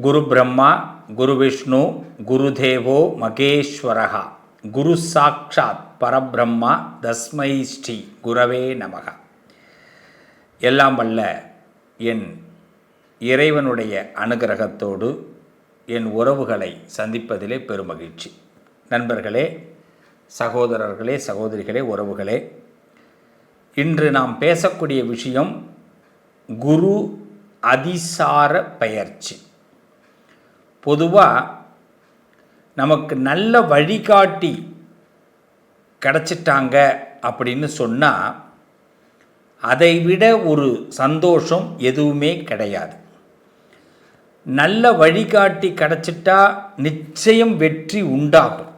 குரு பிரம்மா குரு விஷ்ணு குரு தேவோ மகேஸ்வரகா குரு சாட்சாத் பரபிரம்மா தஸ்மை ஸ்ரீ குரவே நமக. எல்லாம் வல்ல என் இறைவனுடைய அனுகிரகத்தோடு என் உறவுகளை சந்திப்பதிலே பெருமகிழ்ச்சி. நண்பர்களே சகோதரர்களே சகோதரிகளே உறவுகளே இன்று நாம் பேசக்கூடிய விஷயம் குரு அதிசார பெயர்ச்சி. பொதுவாக நமக்கு நல்ல வழிகாட்டி கிடச்சிட்டாங்க அப்படின்னு சொன்னால் அதை விட ஒரு சந்தோஷம் எதுவுமே கிடையாது. நல்ல வழிகாட்டி கிடச்சிட்டா நிச்சயம் வெற்றி உண்டாகும்.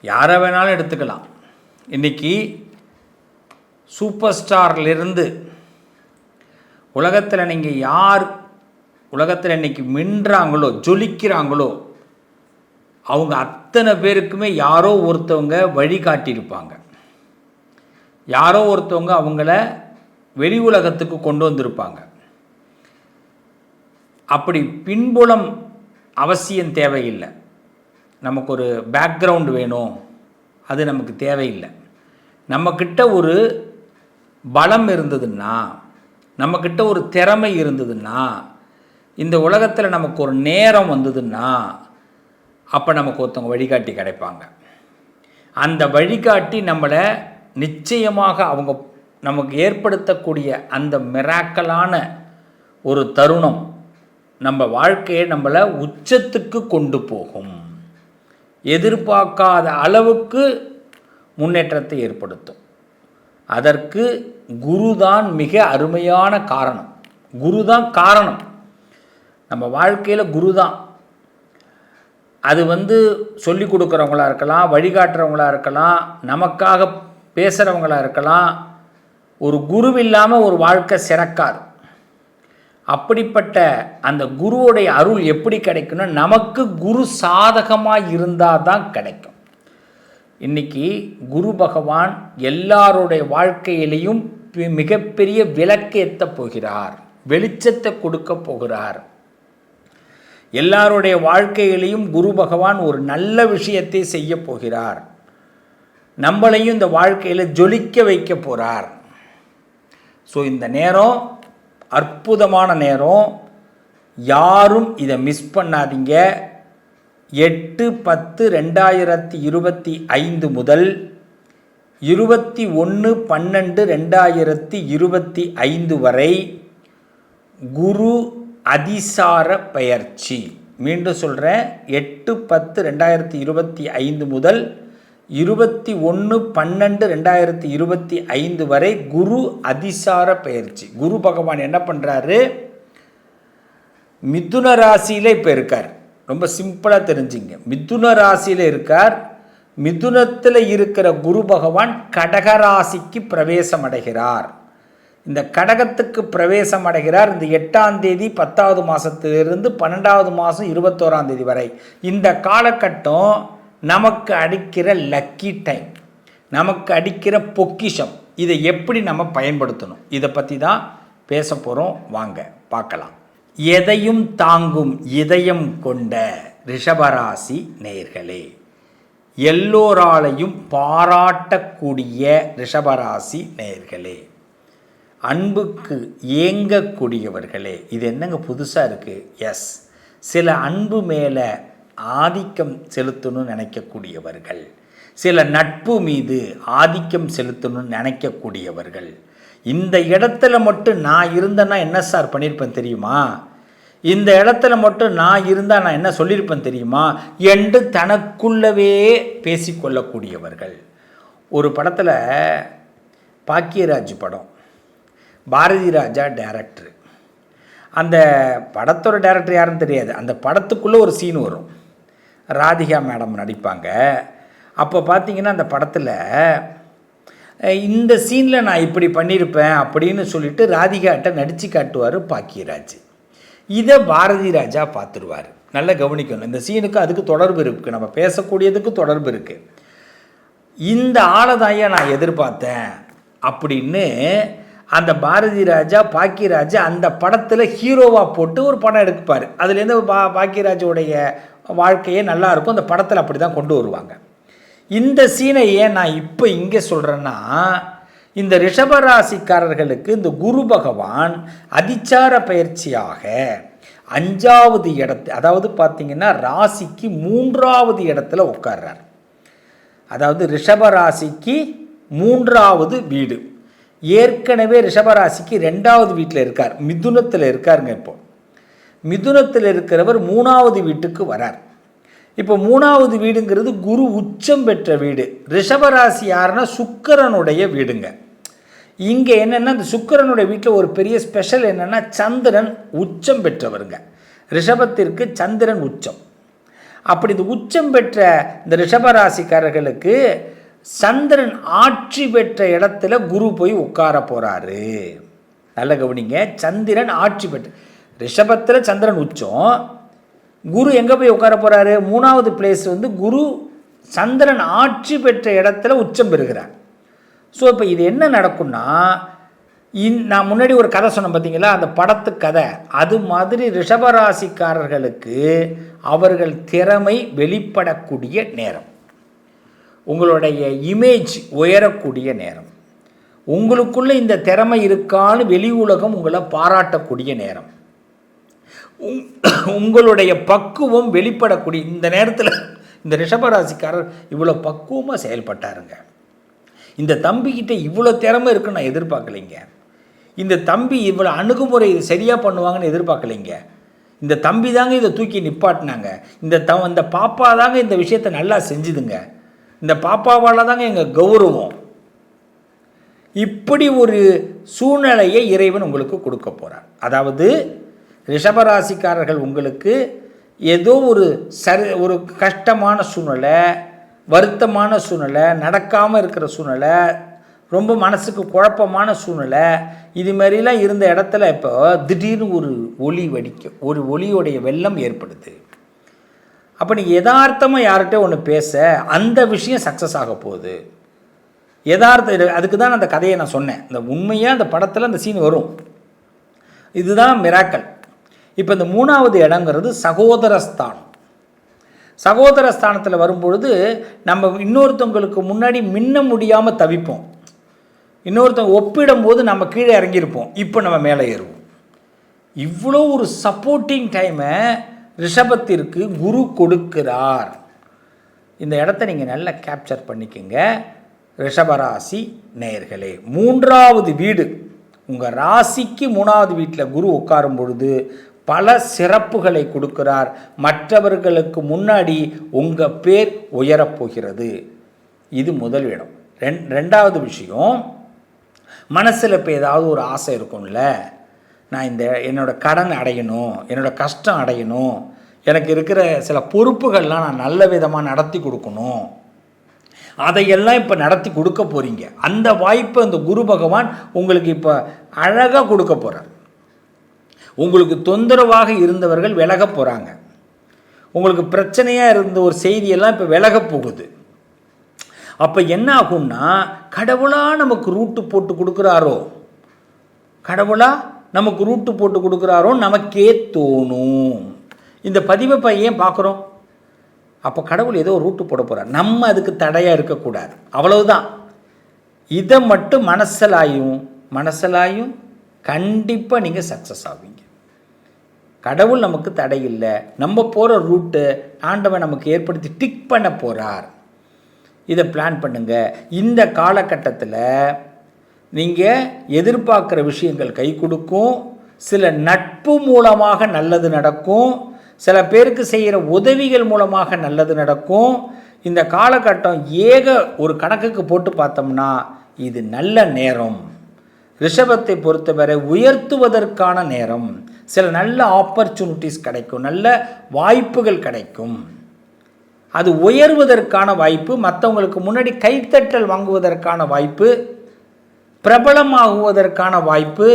யாரை வேணாலும் எடுத்துக்கலாம். இன்றைக்கி சூப்பர் ஸ்டார்லேருந்து உலகத்தில் நீங்கள் யார் உலகத்தில் இன்றைக்கி மின்றாங்களோ ஜொலிக்கிறாங்களோ அவங்க அத்தனை பேருக்குமே யாரோ ஒருத்தவங்க வழிகாட்டியிருப்பாங்க யாரோ ஒருத்தவங்க அவங்கள வெளி உலகத்துக்கு கொண்டு வந்திருப்பாங்க. அப்படி பின்புலம் அவசியம் தேவையில்லை. நமக்கு ஒரு பேக்ரவுண்ட் வேணும். அது நமக்கு தேவையில்லை. நம்மக்கிட்ட ஒரு பலம் இருந்ததுன்னா நம்மக்கிட்ட ஒரு திறமை இருந்ததுன்னா இந்த உலகத்தில் நமக்கு ஒரு நேரம் வந்ததுன்னா அப்போ நமக்கு ஒருத்தவங்க வழிகாட்டி கிடைப்பாங்க. அந்த வழிகாட்டி நம்மளை நிச்சயமாக அவங்க நமக்கு ஏற்படுத்தக்கூடிய அந்த மிராக்கலான ஒரு தருணம் நம்ம வாழ்க்கையை நம்மளை உச்சத்துக்கு கொண்டு போகும். எதிர்பார்க்காத அளவுக்கு முன்னேற்றத்தை ஏற்படுத்தும். அதற்கு குரு தான் மிக அருமையான காரணம். குரு தான் காரணம். நம்ம வாழ்க்கையில் குரு தான் அது வந்து சொல்லி கொடுக்குறவங்களாக இருக்கலாம் வழிகாட்டுறவங்களாக இருக்கலாம் நமக்காக பேசுகிறவங்களாக இருக்கலாம். ஒரு குரு இல்லாமல் ஒரு வாழ்க்கை சிறக்காது. அப்படிப்பட்ட அந்த குருவுடைய அருள் எப்படி கிடைக்கும்னா நமக்கு குரு சாதகமாக இருந்தால் தான் கிடைக்கும். இன்றைக்கி குரு பகவான் எல்லாருடைய வாழ்க்கையிலையும் மிகப்பெரிய விளக்கேற்ற போகிறார். வெளிச்சத்தை கொடுக்க போகிறார். எல்லாருடைய வாழ்க்கையிலையும் குரு பகவான் ஒரு நல்ல விஷயத்தை செய்ய போகிறார். நம்மளையும் இந்த வாழ்க்கையில் ஜொலிக்க வைக்க போகிறார் ஸோ இந்த நேரம் அற்புதமான நேரம். யாரும் இதை மிஸ் பண்ணாதீங்க. எட்டு பத்து ரெண்டாயிரத்தி இருபத்தி ஐந்து முதல் இருபத்தி ஒன்று பன்னெண்டு ரெண்டாயிரத்தி இருபத்தி ஐந்து வரை குரு அதிசார பெயர்ச்சி. மீண்டும் சொல்கிறேன் எட்டு பத்து ரெண்டாயிரத்தி இருபத்தி ஐந்து முதல் இருபத்தி ஒன்று பன்னெண்டு ரெண்டாயிரத்தி இருபத்தி ஐந்து வரை குரு அதிசார பயிற்சி குரு பகவான் என்ன பண்ணுறாரு மிதுன ராசியில் இப்போ இருக்கார். ரொம்ப சிம்பிளாக தெரிஞ்சுங்க. மிதுன ராசியில் இருக்கார். மிதுனத்தில் இருக்கிற குரு பகவான் கடகராசிக்கு பிரவேசம் அடைகிறார். இந்த கடகத்துக்கு பிரவேசம் அடைகிறார் இந்த எட்டாம் தேதி பத்தாவது மாதத்திலிருந்து பன்னெண்டாவது மாதம் இருபத்தோராம் தேதி வரை. இந்த காலகட்டம் நமக்கு அடிக்கிற லக்கி டைம் நமக்கு அடிக்கிற பொக்கிஷம். இதை எப்படி நம்ம பயன்படுத்தணும்? இதை பற்றி தான் பேச போகிறோம் வாங்க பார்க்கலாம். எதையும் தாங்கும் இதயம் கொண்ட ரிஷபராசி நேர்களே எல்லோராலையும் பாராட்டக்கூடிய ரிஷபராசி நேர்களே அன்புக்கு ஏங்கக்கூடியவர்களே. இது என்னங்க புதுசாக இருக்குது எஸ் சில அன்பு மேலே ஆதிக்கம் செலுத்தணும்னு நினைக்கக்கூடியவர்கள். சில நட்பு மீது ஆதிக்கம் செலுத்தணும்னு நினைக்கக்கூடியவர்கள். இந்த இடத்துல மட்டும் நான் இருந்தேன்னா என்ன சார் பண்ணியிருப்பேன் தெரியுமா? இந்த இடத்துல மட்டும் நான் இருந்தால் நான் என்ன சொல்லியிருப்பேன் தெரியுமா? என்று தனக்குள்ளவே பேசிக்கொள்ளக்கூடியவர்கள். ஒரு படத்தில் பாக்கியராஜ் படம். பாரதி ராஜா டேரக்டர் அந்த படத்தோட டேரக்டர் யாருன்னு தெரியாது. அந்த படத்துக்குள்ளே ஒரு சீன் வரும். ராதிகா மேடம் நடிப்பாங்க. அப்போ பார்த்தீங்கன்னா அந்த படத்தில் இந்த சீனில் நான் இப்படி பண்ணியிருப்பேன் அப்படின்னு சொல்லிட்டு ராதிகாட்ட நடித்து காட்டுவார் பாக்கியராஜ். இதை பாரதி ராஜா பார்த்துருவார் நல்லா கவனிக்கணும். இந்த சீனுக்கு அதுக்கு தொடர்பு இருக்குது நம்ம பேசக்கூடியதுக்கு தொடர்பு இருக்குது இந்த ஆளதாயா நான் எதிர்பார்த்தேன் அப்படின்னு அந்த பாரதி ராஜா பாக்கியராஜா அந்த படத்தில் ஹீரோவாக போட்டு ஒரு படம் எடுப்பார். அதுலேருந்து பா பாக்கியராஜோடைய வாழ்க்கையே நல்லா இருக்கும். அந்த படத்தில் அப்படி தான் கொண்டு வருவாங்க. இந்த சீனை ஏன் நான் இப்போ இங்கே சொல்கிறேன்னா இந்த ரிஷபராசிக்காரர்களுக்கு இந்த குரு பகவான் அதிச்சார பயிற்சியாக அஞ்சாவது இடத்து அதாவது பார்த்திங்கன்னா ராசிக்கு மூன்றாவது இடத்துல உட்கார்றார். அதாவது ரிஷபராசிக்கு மூன்றாவது வீடு. ஏற்கனவே ரிஷபராசிக்கு ரெண்டாவது வீட்டில் இருக்கார். மிதுனத்தில் இருக்காருங்க இப்போ. மிதுனத்தில் இருக்கிறவர் மூணாவது வீட்டுக்கு வரார். இப்போ மூணாவது வீடுங்கிறது குரு உச்சம் பெற்ற வீடு. ரிஷபராசி யாருன்னா சுக்கரனுடைய வீடுங்க. இங்கே என்னென்னா இந்த சுக்கரனுடைய வீட்டில் ஒரு பெரிய ஸ்பெஷல் என்னென்னா சந்திரன் உச்சம் பெற்றவருங்க. ரிஷபத்திற்கு சந்திரன் உச்சம். அப்படி இந்த உச்சம் பெற்ற இந்த ரிஷபராசிக்காரர்களுக்கு சந்திரன் ஆட்சி பெற்ற இடத்துல குரு போய் உட்கார போகிறாரு நல்ல கவனிங்க. சந்திரன் ஆட்சி பெற்ற ரிஷபத்தில் சந்திரன் உச்சம். குரு எங்கே போய் உட்கார போகிறாரு மூணாவது பிளேஸ் வந்து குரு சந்திரன் ஆட்சி பெற்ற இடத்துல உச்சம் பெறுகிறார். ஸோ இப்போ இது என்ன நடக்கும்னா இன் நான் முன்னாடி ஒரு கதை சொன்னேன் பார்த்தீங்களா அந்த படத்து கதை. அது மாதிரி ரிஷபராசிக்காரர்களுக்கு அவர்கள் திறமை வெளிப்படக்கூடிய நேரம். உங்களுடைய இமேஜ் உயரக்கூடிய நேரம். உங்களுக்குள்ளே இந்த திறமை இருக்கான்னு வெளி உலகம் உங்களை பாராட்டக்கூடிய நேரம். உங்களுடைய பக்குவம் வெளிப்படக்கூடிய இந்த நேரத்தில் இந்த ரிஷபராசிக்காரர் இவ்வளோ பக்குவமாக செயல்பட்டாருங்க. இந்த தம்பிக்கிட்ட இவ்வளோ திறமை இருக்குன்னு நான் எதிர்பார்க்கலைங்க. இந்த தம்பி இவ்வளோ அணுகுமுறை சரியாக பண்ணுவாங்கன்னு எதிர்பார்க்கலைங்க. இந்த தம்பி தாங்க இதை தூக்கி நிப்பாட்டினாங்க. இந்த த இந்த பாப்பா தாங்க இந்த விஷயத்தை நல்லா செஞ்சுதுங்க. இந்த பாப்பாவால் தாங்க எங்கள் கௌரவம். இப்படி ஒரு சூழ்நிலையை இறைவன் உங்களுக்கு கொடுக்க போகிறார் அதாவது ரிஷபராசிக்காரர்கள் உங்களுக்கு ஏதோ ஒரு சரி ஒரு கஷ்டமான சூழ்நிலை வருத்தமான சூழ்நிலை நடக்காமல் இருக்கிற சூழ்நிலை ரொம்ப மனசுக்கு குழப்பமான சூழ்நிலை இது மாதிரிலாம் இருந்த இடத்துல இப்போ திடீர்னு ஒரு ஒளி வடிக்கும் ஒரு ஒளியோடைய வெள்ளம் ஏற்படுது. அப்போ நீ யதார்த்தமாக யார்கிட்ட ஒன்று பேச அந்த விஷயம் சக்ஸஸ் ஆக போகுது. யதார்த்த அதுக்கு தான் அந்த கதையை நான் சொன்னேன். இந்த உண்மையாக அந்த படத்தில் அந்த சீன் வரும். இதுதான் மிராக்கல் இப்போ இந்த மூணாவது இடங்கிறது சகோதரஸ்தானம். சகோதரஸ்தானத்தில் வரும்பொழுது நம்ம இன்னொருத்தவங்களுக்கு முன்னாடி மின்ன முடியாமல் தவிப்போம். இன்னொருத்தவங்க ஒப்பிடும் போது நம்ம கீழே இறங்கியிருப்போம். இப்போ நம்ம மேலே ஏறுவோம். இவ்வளோ ஒரு சப்போர்ட்டிங் டைமை ரிஷபத்திற்கு குரு கொடுக்கிறார். இந்த இடத்த நீங்கள் நல்லா கேப்சர் பண்ணிக்கோங்க. ரிஷபராசி நேயர்களே மூன்றாவது வீடு. உங்கள் ராசிக்கு மூணாவது வீட்டில் குரு உட்காரும் பொழுது பல சிறப்புகளை கொடுக்கிறார். மற்றவர்களுக்கு முன்னாடி உங்கள் பேர் உயரப்போகிறது. இது முதல் இடம். ரெண் ரெண்டாவது விஷயம் மனசில் இப்போ ஏதாவது ஒரு ஆசை இருக்கும்ல நான் இந்த என்னோடய கடன் அடையணும் என்னோடய கஷ்டம் அடையணும் எனக்கு இருக்கிற சில பொறுப்புகள்லாம் நான் நல்ல விதமாக நடத்தி கொடுக்கணும். அதையெல்லாம் இப்போ நடத்தி கொடுக்க போகிறீங்க அந்த வாய்ப்பை அந்த குரு பகவான் உங்களுக்கு இப்போ அழகாக கொடுக்க போகிறார் உங்களுக்கு தொந்தரவாக இருந்தவர்கள் விலக போகிறாங்க உங்களுக்கு பிரச்சனையாக இருந்த ஒரு செய்தியெல்லாம் இப்போ விலக போகுது. அப்போ என்ன ஆகும்னா கடவுளாக நமக்கு ரூட்டு போட்டு கொடுக்குறாரோ? கடவுளாக நமக்கு ரூட்டு போட்டு கொடுக்குறாரோ நமக்கே தோணும். இந்த பதிவை பையன் பார்க்குறோம்? அப்போ கடவுள் ஏதோ ரூட்டு போட போகிறார் நம்ம அதுக்கு தடையாக இருக்கக்கூடாது. அவ்வளவுதான். இதை மட்டும் மனசலாயும் மனசலாயும் கண்டிப்பாக நீங்கள் சக்ஸஸ் ஆவீங்க. கடவுள் நமக்கு தடை இல்லை. நம்ம போகிற ரூட்டு ஆண்டவன் நமக்கு ஏற்படுத்தி டிக் பண்ண போகிறார் இதை பிளான் பண்ணுங்கள் இந்த காலகட்டத்தில் நீங்கள் எதிர்பார்க்குற விஷயங்கள் கை கொடுக்கும். சில நட்பு மூலமாக நல்லது நடக்கும். சில பேருக்கு செய்கிற உதவிகள் மூலமாக நல்லது நடக்கும். இந்த காலகட்டம் ஏக ஒரு கணக்குக்கு போட்டு பார்த்தோம்னா இது நல்ல நேரம். ரிஷபத்தை பொறுத்தவரை உயர்த்துவதற்கான நேரம். சில நல்ல ஆப்பர்ச்சுனிட்டிஸ் கிடைக்கும். நல்ல வாய்ப்புகள் கிடைக்கும். அது உயர்வதற்கான வாய்ப்பு மற்றவங்களுக்கு முன்னாடி கைத்தட்டல் வாங்குவதற்கான வாய்ப்பு பிரபலமாகுவதற்கான வாய்ப்பு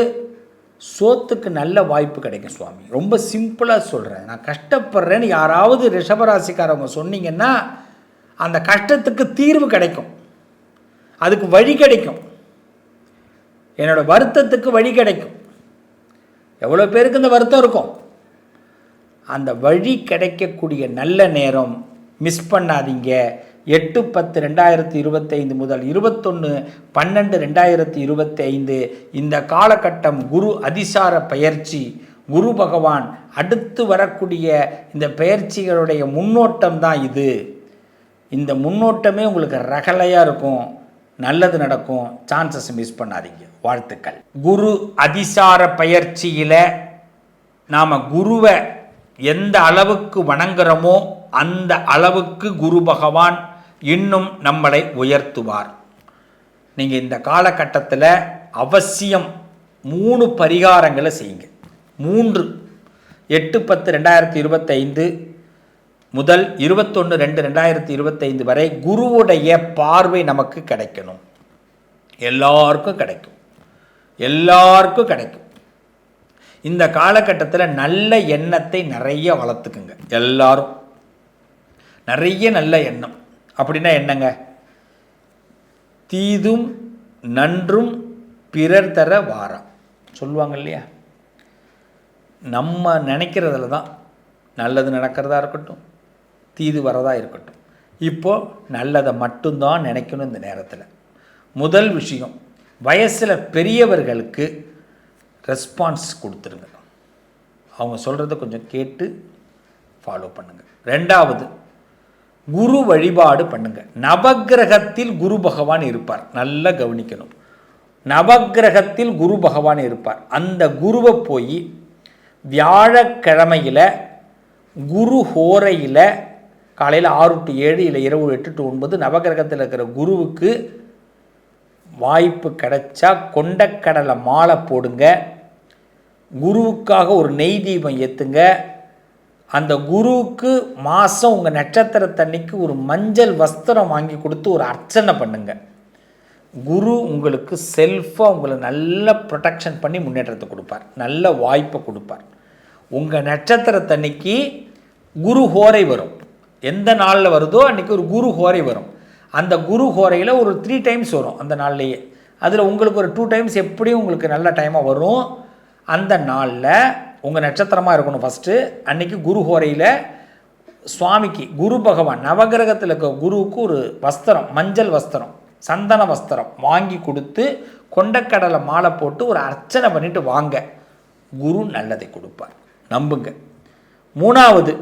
சோத்துக்கு நல்ல வாய்ப்பு கிடைக்கும் சுவாமி. ரொம்ப சிம்பிளாக சொல்கிறேன் நான் கஷ்டப்படுறேன்னு யாராவது ரிஷபராசிக்காரவங்க சொன்னீங்கன்னா அந்த கஷ்டத்துக்கு தீர்வு கிடைக்கும். அதுக்கு வழி கிடைக்கும். என்னோடய வருத்தத்துக்கு வழி கிடைக்கும். எவ்வளோ பேருக்கு இந்த வருத்தம் இருக்கும்? அந்த வழி கிடைக்கக்கூடிய நல்ல நேரம் மிஸ் பண்ணாதீங்க. எட்டு பத்து ரெண்டாயிரத்தி இருபத்தைந்து முதல் இருபத்தொன்று பன்னெண்டு ரெண்டாயிரத்தி இருபத்தி ஐந்து இந்த காலகட்டம் குரு அதிசார பயிற்சி. குரு பகவான் அடுத்து வரக்கூடிய இந்த பயிற்சிகளுடைய முன்னோட்டம் தான் இது. இந்த முன்னோட்டமே உங்களுக்கு ரகலையாக இருக்கும். நல்லது நடக்கும். சான்சஸ் மிஸ் பண்ணாதீங்க. வாழ்த்துக்கள். குரு அதிசார பயிற்சியில் நாம் குருவை எந்த அளவுக்கு வணங்குறோமோ அந்த அளவுக்கு குரு பகவான் இன்னும் நம்மளை உயர்த்துவார். நீங்கள் இந்த காலகட்டத்தில் அவசியம் மூணு பரிகாரங்களை செய்யுங்க. மூன்று. எட்டு பத்து ரெண்டாயிரத்தி இருபத்தைந்து முதல் இருபத்தொன்று ரெண்டு ரெண்டாயிரத்தி இருபத்தைந்து வரை குருவுடைய பார்வை நமக்கு கிடைக்கணும். எல்லாருக்கும் கிடைக்கும். எல்லாருக்கும் கிடைக்கும். இந்த காலகட்டத்தில் நல்ல எண்ணத்தை நிறைய வளர்த்துக்குங்க. எல்லாரும். நிறைய நல்ல எண்ணம். அப்படின்னா என்னங்க? தீதும் நன்றும் பிறர் தர வாரம். சொல்லுவாங்க இல்லையா? நம்ம நினைக்கிறதுல தான் நல்லது நடக்கிறதா இருக்கட்டும் தீது வரதா இருக்கட்டும். இப்போது நல்லதை மட்டும்தான் நினைக்கணும் இந்த நேரத்தில். முதல் விஷயம் வயசில் பெரியவர்களுக்கு ரெஸ்பான்ஸ் கொடுத்துருங்க. அவங்க சொல்கிறத கொஞ்சம் கேட்டு ஃபாலோ பண்ணுங்கள் ரெண்டாவது குரு வழிபாடு பண்ணுங்க. நவக்கிரகத்தில் குரு பகவான் இருப்பார். நல்லா கவனிக்கணும். நவக்கிரகத்தில் குரு பகவான் இருப்பார். அந்த குருவை போய் வியாழக்கிழமையில் குரு ஹோரையில் காலையில் ஆறு டு ஏழு இல்லை இரவு எட்டு டு ஒன்பது நவகிரகத்தில் இருக்கிற குருவுக்கு வாய்ப்பு கிடைச்சா கொண்டக்கடலை மாலை போடுங்க. குருவுக்காக ஒரு நெய் தீபம் ஏற்றுங்க அந்த குருவுக்கு மாதம் உங்கள் நட்சத்திரத்தன்னைக்கு ஒரு மஞ்சள் வஸ்திரம் வாங்கி கொடுத்து ஒரு அர்ச்சனை பண்ணுங்கள் குரு உங்களுக்கு செல்ஃபாக உங்களை நல்ல ப்ரொடெக்ஷன் பண்ணி முன்னேற்றத்தை கொடுப்பார். நல்ல வாய்ப்பை கொடுப்பார். உங்கள் நட்சத்திரத்தன்னைக்கு குரு ஹோரை வரும். எந்த நாளில் வருதோ அன்றைக்கி ஒரு குரு ஹோரை வரும். அந்த குரு ஹோரையில் ஒரு த்ரீ டைம்ஸ் வரும் அந்த நாள்லேயே. அதில் உங்களுக்கு ஒரு டூ டைம்ஸ் எப்படியும் உங்களுக்கு நல்ல டைமாக வரும். அந்த நாளில் உங்கள் நட்சத்திரமாக இருக்கணும் ஃபஸ்ட்டு அன்றைக்கி குரு ஹோரையில் சுவாமிக்கு குரு பகவான் நவகிரகத்தில் இருக்க குருவுக்கு ஒரு வஸ்திரம் மஞ்சள் வஸ்திரம் சந்தன வஸ்திரம் வாங்கி கொடுத்து கொண்டக்கடலை மாலை போட்டு ஒரு அர்ச்சனை பண்ணிட்டு வாங்க. குரு நல்லதை கொடுப்பார். நம்புங்க. மூணாவது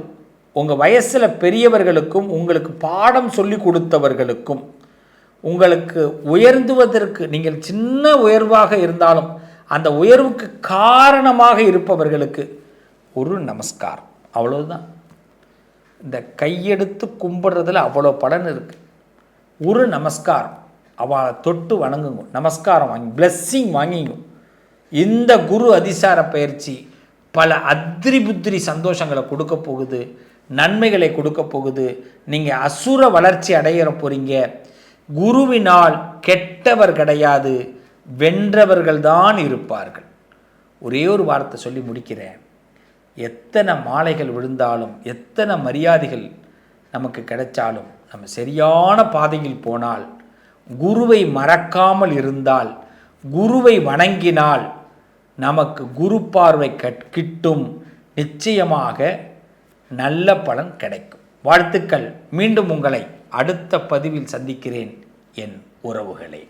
உங்கள் வயசில் பெரியவர்களுக்கும் உங்களுக்கு பாடம் சொல்லி கொடுத்தவர்களுக்கும் உங்களுக்கு உயர்ந்துவதற்கு நீங்கள் சின்ன உயர்வாக இருந்தாலும் அந்த உயர்வுக்கு காரணமாக இருப்பவர்களுக்கு ஒரு நமஸ்காரம். அவ்வளோதான் இந்த கையெடுத்து கும்பிட்றதுல அவ்வளோ பலன் இருக்குது ஒரு நமஸ்காரம். அவளை தொட்டு வணங்குங்க. நமஸ்காரம் வாங்கி பிளஸ்ஸிங் வாங்கிங்க. இந்த குரு அதிசார பயிற்சி பல அத்திரி புத்திரி சந்தோஷங்களை கொடுக்க போகுது. நன்மைகளை கொடுக்க போகுது. நீங்கள் அசுர வளர்ச்சி அடையிற போகிறீங்க குருவினால் கெட்டவர் கிடையாது. வென்றவர்கள்தான் இருப்பார்கள். ஒரே ஒரு வார்த்தை சொல்லி முடிக்கிறேன். எத்தனை மாலைகள் விழுந்தாலும் எத்தனை மரியாதைகள் நமக்கு கிடைச்சாலும் நம்ம சரியான பாதையில் போனால் குருவை மறக்காமல் இருந்தால் குருவை வணங்கினால் நமக்கு குரு பார்வை கிட்டும். நிச்சயமாக நல்ல பலன் கிடைக்கும். வாழ்த்துக்கள். மீண்டும் உங்களை அடுத்த பதிவில் சந்திக்கிறேன். என் உறவுகளே.